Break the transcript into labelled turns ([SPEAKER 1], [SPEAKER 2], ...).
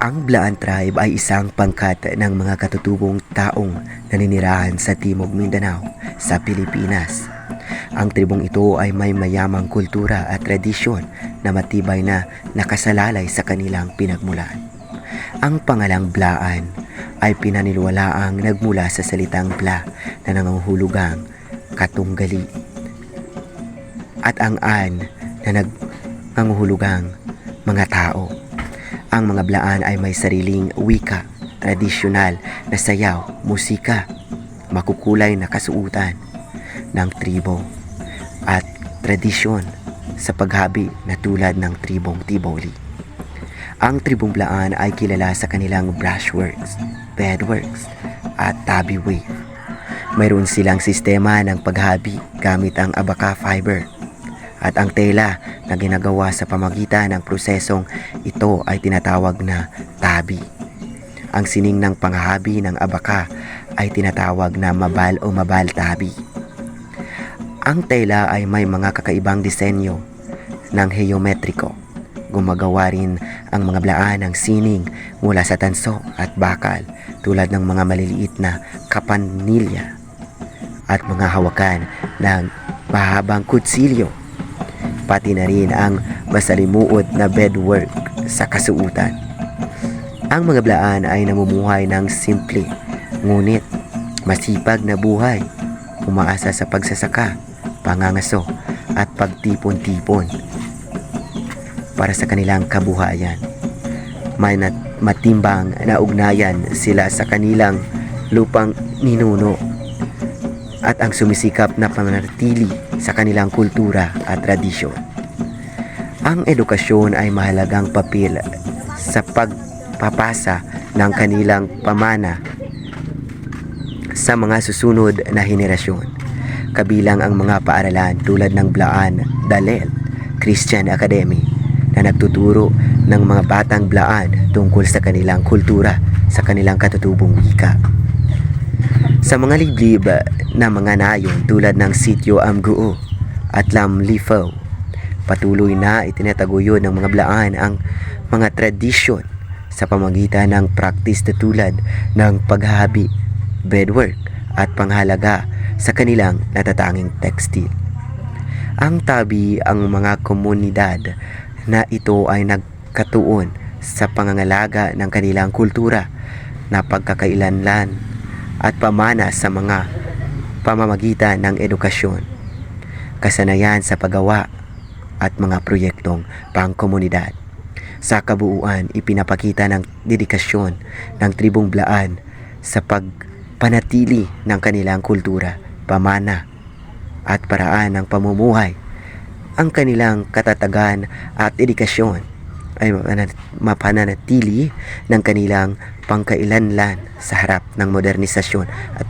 [SPEAKER 1] Ang Blaan Tribe ay isang pangkat ng mga katutubong taong naninirahan sa Timog Mindanao sa Pilipinas. Ang tribong ito ay may mayamang kultura at tradisyon na matibay na nakasalalay sa kanilang pinagmulan. Ang pangalang Blaan ay pinaniniwalaang nagmula sa salitang Bla na nangangahulugang katunggali at ang An na nangangahulugang mga tao. Ang mga blaan ay may sariling wika, tradisyonal na sayaw, musika, makukulay na kasuutan ng tribo at tradisyon sa paghabi na tulad ng tribong Tiboli. Ang tribong blaan ay kilala sa kanilang brushworks, bedworks at tabi wave. Mayroon silang sistema ng paghabi gamit ang abaka fiber at ang tela na ginagawa sa pamagitan ng prosesong ito ay tinatawag na tabi. Ang sining ng panghahabi ng abaka ay tinatawag na mabal o mabal tabi. Ang tela ay may mga kakaibang disenyo ng heometriko. Gumagawa rin ang mga blaan ng sining mula sa tanso at bakal tulad ng mga maliliit na kapanilya at mga hawakan ng mahabang kutsilyo pati na rin ang masalimuot na bedwork sa kasuutan. Ang mga blaan ay namumuhay ng simple, ngunit masipag na buhay, umaasa sa pagsasaka, pangangaso at pagtipon-tipon para sa kanilang kabuhayan. May nat- matimbang na ugnayan sila sa kanilang lupang ninuno at ang sumisikap na pananatili sa kanilang kultura at tradisyon. Ang edukasyon ay mahalagang papel sa pagpapasa ng kanilang pamana sa mga susunod na henerasyon. Kabilang ang mga paaralan tulad ng Blaan, Dalel, Christian Academy na nagtuturo ng mga batang Blaan tungkol sa kanilang kultura sa kanilang katutubong wika. Sa mga liblib na mga nayon tulad ng Sitio Amguo at Lamlifo, patuloy na itinataguyod ng mga blaan ang mga tradisyon sa pamagitan ng practice na tulad ng paghahabi, bedwork at panghalaga sa kanilang natatanging tekstil. Ang tabi ang mga komunidad na ito ay nagkatuon sa pangangalaga ng kanilang kultura na pagkakailanlan at pamana sa mga pamamagitan ng edukasyon, kasanayan sa paggawa at mga proyektong pangkomunidad. Sa kabuuan, ipinapakita ng dedikasyon ng tribong Blaan sa pagpanatili ng kanilang kultura, pamana at paraan ng pamumuhay. Ang kanilang katatagan at dedikasyon ay mapananatili ng kanilang pangkailanlan sa harap ng modernisasyon at